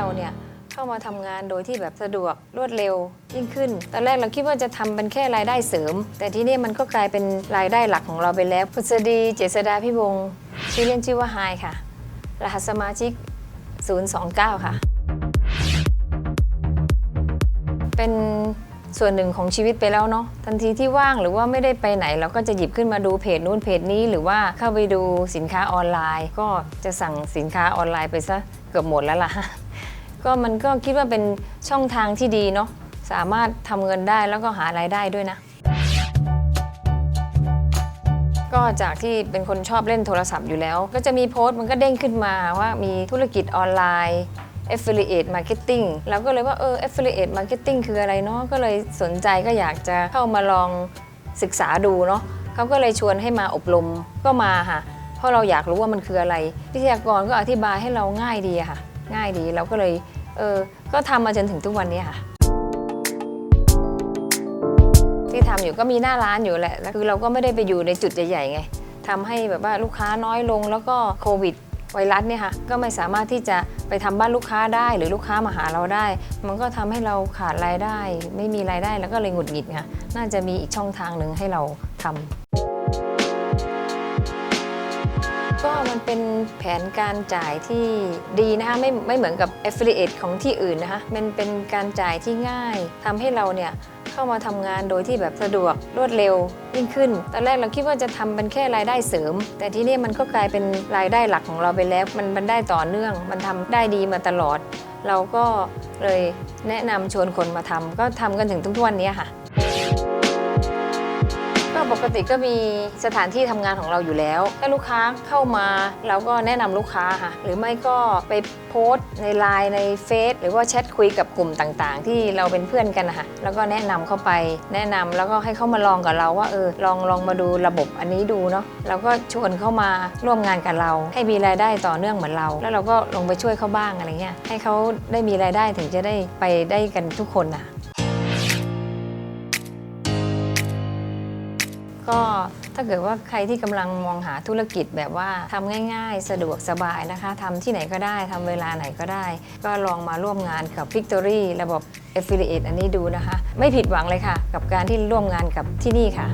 เราเนี่ยเข้ามาทำงานโดยที่แบบสะดวกรวดเร็วยิ่งขึ้น ตอนแรกเราคิดว่าจะทำเป็นแค่รายได้เสริม แต่ที่นี่มันก็กลายเป็นรายได้หลักของเราไปแล้วพุษดีเจษดาพิวงชื่อเล่นชื่อว่าไฮค่ะ รหัสสมาชิก 029 ค่ะ เป็นส่วนหนึ่งของชีวิตไปแล้วเนาะทันทีที่ว่างหรือว่าไม่ได้ไปไหน เราก็จะหยิบขึ้นมาดูเพจนู้นเพจนี้หรือว่าเข้าไปดูสินค้าออนไลน์ ก็จะสั่งสินค้าออนไลน์ไปซะเกือบหมดแล้วล่ะ ก็มันก็คิดว่าเป็นช่องทางที่ดีเนาะสามารถทำเงินได้แล้วก็หารายได้ด้วยนะ ก็จากที่เป็นคนชอบเล่นโทรศัพท์อยู่แล้ว ก็จะมีโพสต์มันก็เด้งขึ้นมาว่ามีธุรกิจออนไลน์ affiliate marketing เราก็เลยว่าเออ affiliate marketing คืออะไรเนาะก็เลยสนใจก็อยากจะเข้ามาลองศึกษาดูเนาะเขาก็เลยชวนให้มาอบรมก็มาค่ะ เพราะเราอยากรู้ว่ามันคืออะไร วิทยากรก็อธิบายให้เราง่ายดีค่ะ ง่ายดีเราก็เลยเออก็ทำมาจนถึงทุกวันนี้ค่ะ ที่ทำอยู่ก็มีหน้าร้านอยู่แหละแล้วคือเราก็ไม่ได้ไปอยู่ในจุดใหญ่ๆไงทำให้แบบว่าลูกค้าน้อยลงแล้วก็โควิดไวรัสเนี่ยค่ะก็ไม่สามารถที่จะไปทำบ้านลูกค้าได้หรือลูกค้ามาหาเราได้ มันก็ทำให้เราขาดรายได้ ไม่มีรายได้แล้วก็เลยหงุดหงิดค่ะน่าจะมีอีกช่องทางหนึ่งให้เราทำ ก็มันเป็นแผนการจ่ายที่ดีนะคะไม่ไม่เหมือนกับ affiliate ของที่อื่นนะคะมันเป็นการจ่ายที่ง่ายทำให้เราเนี่ยเข้ามาทำงานโดยที่แบบสะดวกรวดเร็วยิ่งขึ้น ตอนแรกเราคิดว่าจะทำเป็นแค่รายได้เสริม แต่ที่นี่มันก็กลายเป็นรายได้หลักของเราไปแล้ว มันมันได้ต่อเนื่อง มันทำได้ดีมาตลอด เราก็เลยแนะนำชวนคนมาทำก็ทำกันถึงทุกวันนี้ค่ะ ก็ปกติก็มีสถานที่ทำงานของเราอยู่แล้ว ถ้าลูกค้าเข้ามาเราก็แนะนำลูกค้าค่ะ หรือไม่ก็ไปโพสต์ในไลน์ในเฟซหรือว่าแชทคุยกับกลุ่มต่างๆ ที่เราเป็นเพื่อนกันนะคะแล้วก็แนะนำเข้าไปแนะนำแล้วก็ให้เข้ามาลองกับเราว่าเออลองลองมาดูระบบอันนี้ดูเนาะเราก็ชวนเข้ามาร่วมงานกับเรา ให้มีรายได้ต่อเนื่องเหมือนเรา แล้วเราก็ลงไปช่วยเขาบ้างอะไรเงี้ยให้เขาได้มีรายได้ถึงจะได้ไปได้กันทุกคนน่ะ ก็ถ้าเกิดว่าใครที่กำลังมองหาธุรกิจแบบว่าทำง่ายๆ สะดวกสบายนะคะทำที่ไหนก็ได้ทำเวลาไหนก็ได้ ก็ลองมาร่วมงานกับ Victory ระบบ Affiliate อันนี้ดูนะคะ ไม่ผิดหวังเลยค่ะ กับการที่ร่วมงานกับที่นี่ค่ะ